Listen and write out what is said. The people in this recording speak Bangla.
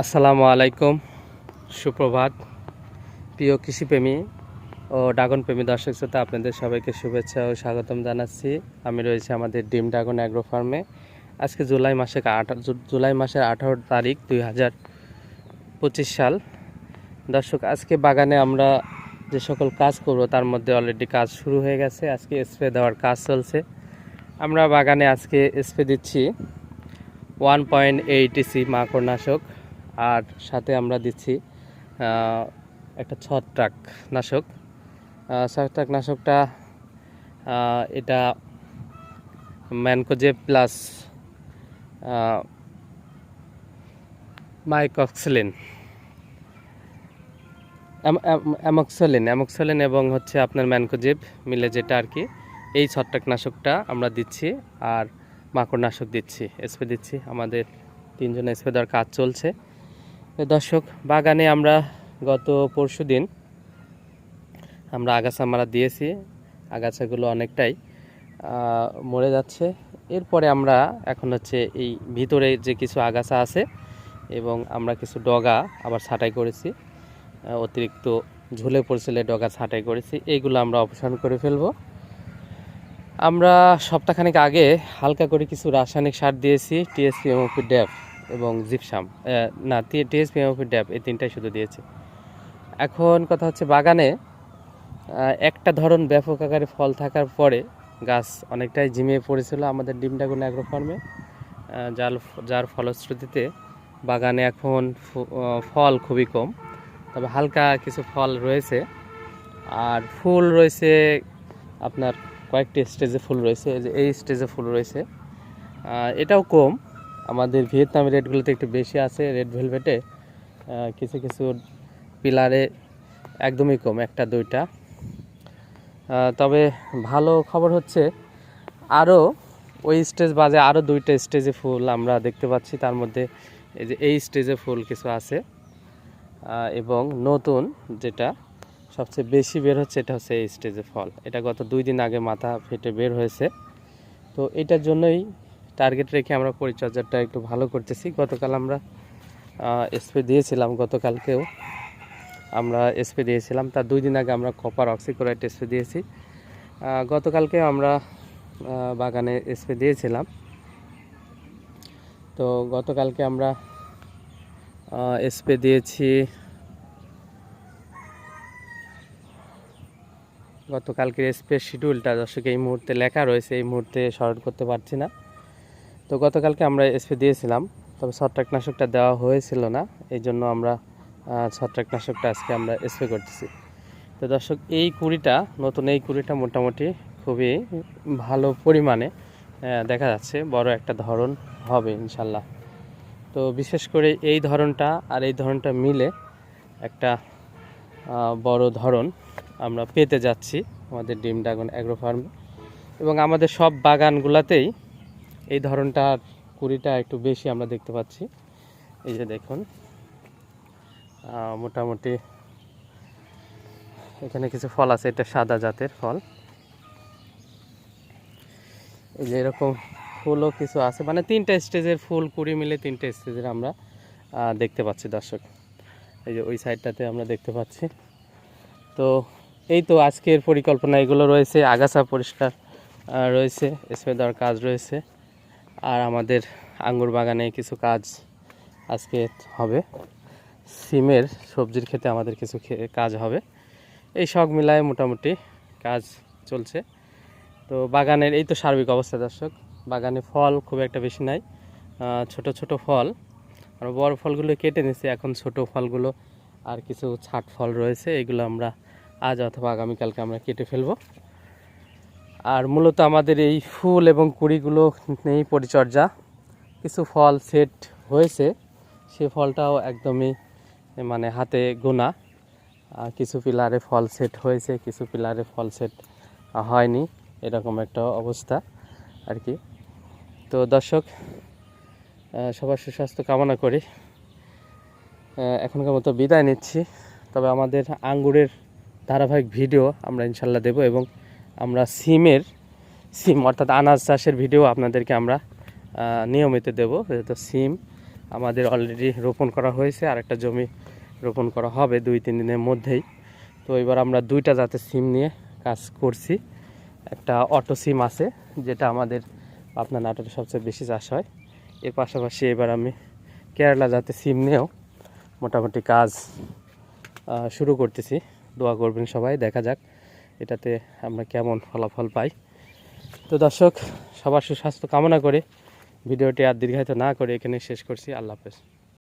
আসসালামু আলাইকুম, সুপ্রভাত। প্রিয় কৃষিপ্রেমী ও ড্রাগন প্রেমী দর্শক শ্রোতা, আপনাদের সবাইকে শুভেচ্ছা ও স্বাগতম জানাচ্ছি। আমি রয়েছি আমাদের ডিম ড্রাগন অ্যাগ্রো ফার্মে। আজকে জুলাই মাসে জুলাই মাসের আঠারো তারিখ দুই হাজার পঁচিশ সাল। দর্শক, আজকে বাগানে আমরা যে সকল কাজ করব, তার মধ্যে অলরেডি কাজ শুরু হয়ে গেছে। আজকে স্প্রে দেওয়ার কাজ চলছে। আমরা বাগানে আজকে স্প্রে দিচ্ছি ওয়ান পয়েন্ট এইটিসি মাকড়নাশক। আর সাথে আমরা দিচ্ছি একটা ছত্রাক নাশক। ছত্রাক নাশকটা এটা ম্যানকোজে প্লাস মাইকক্সিলিন। অ্যামক্সলিন অ্যামক্সলিন এবং হচ্ছে আপনার ম্যানকোজেব মিলে যেটা আর কি, এই ছত্রাকনাশকটা আমরা দিচ্ছি আর মাকড়নাশক দিচ্ছি স্প্রে দিচ্ছি। আমাদের তিনজন স্প্রে দেওয়ার কাজ চলছে। দর্শক, বাগানে আমরা গত পরশু দিন আমরা আগাছা মারা দিয়েছি। আগাছাগুলো অনেকটাই মরে যাচ্ছে। এরপরে আমরা এখন হচ্ছে এই ভিতরে যে কিছু আগাছা আছে এবং আমরা কিছু ডগা আবার ছাঁটাই করেছি অতিরিক্ত ঝুলে পড়ছিল ডগা ছাঁটাই করেছি। এইগুলো আমরা অপসারণ করে ফেলব। আমরা সপ্তাহখানেক আগে হালকা করে কিছু রাসায়নিক সার দিয়েছি, টিএসপি এমওপি ড্যাপ এবং জিপসাম। না টিএসপি এমওপি ড্যাপ এই তিনটাই শুধু দিয়েছে। এখন কথা হচ্ছে বাগানে একটা ধরন ব্যাপক আকারে ফল থাকার পরে গাছ অনেকটাই ঝিমিয়ে পড়েছিল আমাদের ডিমডাগুন অ্যাগ্রো ফার্মে যার যার ফলশ্রুতিতে বাগানে এখন ফল খুবই কম। তবে হালকা কিছু ফল রয়েছে, আর ফুল রয়েছে আপনার কয়েকটি স্টেজে ফুল রয়েছে, এই স্টেজে ফুল রয়েছে। এটাও কম আমাদের ভিয়েতনামি রেটগুলোতে একটু বেশি আছে, রেড ভেলভেটে কিছু কিছু পিলারে একদমই কম, একটা, দুইটা। তবে ভালো খবর হচ্ছে আরও ওই স্টেজ বাজে আরও দুইটা স্টেজে ফুল আমরা দেখতে পাচ্ছি, তার মধ্যে এই যে এই স্টেজে ফুল কিছু আছে এবং নতুন যেটা সবচেয়ে বেশি বের হচ্ছে এটা হচ্ছে এই স্টেজে ফল। এটা গত দুই দিন আগে মাথা ফেটে বের হয়েছে। তো এটার জন্যই টার্গেট রেখে আমরা পরিচর্যাটা একটু ভালো করতেছি। গতকাল আমরা স্প্রে দিয়েছিলাম, গতকালকেও আমরা স্প্রে দিয়েছিলাম। তার দুই দিন আগে আমরা কপার অক্সিক্লোরাইড স্প্রে দিয়েছি। গতকালকে আমরা বাগানে স্প্রে দিয়েছিলাম। তো গতকালকে আমরা স্প্রে দিয়েছি, গতকালকের স্প্রে শিডিউলটা দর্শক এই মুহূর্তে লেখা রয়েছে, এই মুহূর্তে স্মরণ করতে পারছি না। তো গতকালকে আমরা স্প্রে দিয়েছিলাম, তবে ছত্রাকনাশকটা দেওয়া হয়েছিল না, এই জন্য আমরা ছত্রাকনাশকটা আজকে আমরা স্প্রে করতেছি। তো দর্শক, এই কুড়িটা, নতুন এই কুড়িটা মোটামুটি খুবই ভালো পরিমাণে দেখা যাচ্ছে, বড় একটা ধরন হবে ইনশাল্লাহ। তো বিশেষ করে এই ধরনটা আর এই ধরনটা মিলে একটা বড় ধরন আমরা পেতে যাচ্ছি আমাদের ডিম ড্রাগন অ্যাগ্রো ফার্মে এবং আমাদের সব বাগানগুলোতেই এই ধরনটার কুড়িটা একটু বেশি আমরা দেখতে পাচ্ছি। এই যে দেখুন মোটামুটি এখানে কিছু ফল আছে, এটা সাদা জাতের ফল। এই যে এরকম ফুলও কিছু আছে মানে তিনটা স্টেজের ফুল, কুড়ি মিলে তিনটা স্টেজের আমরা দেখতে পাচ্ছি দর্শক। এই যে ওই সাইডটাতে আমরা দেখতে পাচ্ছি। তো এই তো আজকের পরিকল্পনা, এগুলো রয়েছে, আগাছা পরিষ্কার রয়েছে স্প্রে দেওয়ার কাজ রয়েছে। আর আমাদের আঙ্গুর বাগানে কিছু কাজ আজকে হবে। সিমের সবজির ক্ষেতে আমাদের কিছু কাজ হবে। এই সব মিলায় মোটামুটি কাজ চলছে। তো বাগানের, এই তো সার্বিক অবস্থা দর্শক। বাগানে ফল খুব একটা বেশি নাই। ছোট ছোট ফল। আর বড় ফলগুলো কেটে নিয়েছি। এখন ছোট ফলগুলো আর কিছু ছাট ফল রয়েছে। এগুলো আমরা আজ অথবা আগামীকালকে আমরা কেটে ফেলব। আর মূলত আমাদের এই ফুল এবং কুড়িগুলো নেই পরিচর্যা। কিছু ফল সেট হয়েছে, সে ফলটাও একদমই মানে হাতে গোনা। কিছু পিলারে ফল সেট হয়েছে, কিছু পিলারে ফল সেট হয়নি, এরকম একটা অবস্থা আর কি। তো দর্শক সবার সুস্বাস্থ্য কামনা করি। এখনকার মতো বিদায় নিচ্ছি। তবে আমাদের আঙ্গুরের ধারাবাহিক ভিডিও আমরা ইনশাল্লাহ দেব এবং আমরা সিমের, সিম অর্থাৎ আনাজ চাষের ভিডিও আপনাদেরকে আমরা নিয়মিত দেব। যেহেতু সিম আমাদের অলরেডি রোপণ করা হয়েছে আর একটা জমি রোপণ করা হবে দুই, তিন দিনের মধ্যেই। তো এবার আমরা দুইটা জাতের সিম নিয়ে কাজ করছি। একটা অটো সিম আছে, যেটা আমাদের আপনার নাটোরে সবচেয়ে বেশি চাষ হয়। এর পাশাপাশি এবার আমি কেরালা জাতের সিম নিয়েও মোটামুটি কাজ শুরু করতেছি। দোয়া করবেন সবাই, দেখা যাক এটাতে আমরা কেমন ফলাফল পাই। তো দর্শক, সবার সুস্বাস্থ্য কামনা করে ভিডিওটি আর দীর্ঘায়িত না করে এখানে শেষ করছি। আল্লাহ হাফেজ।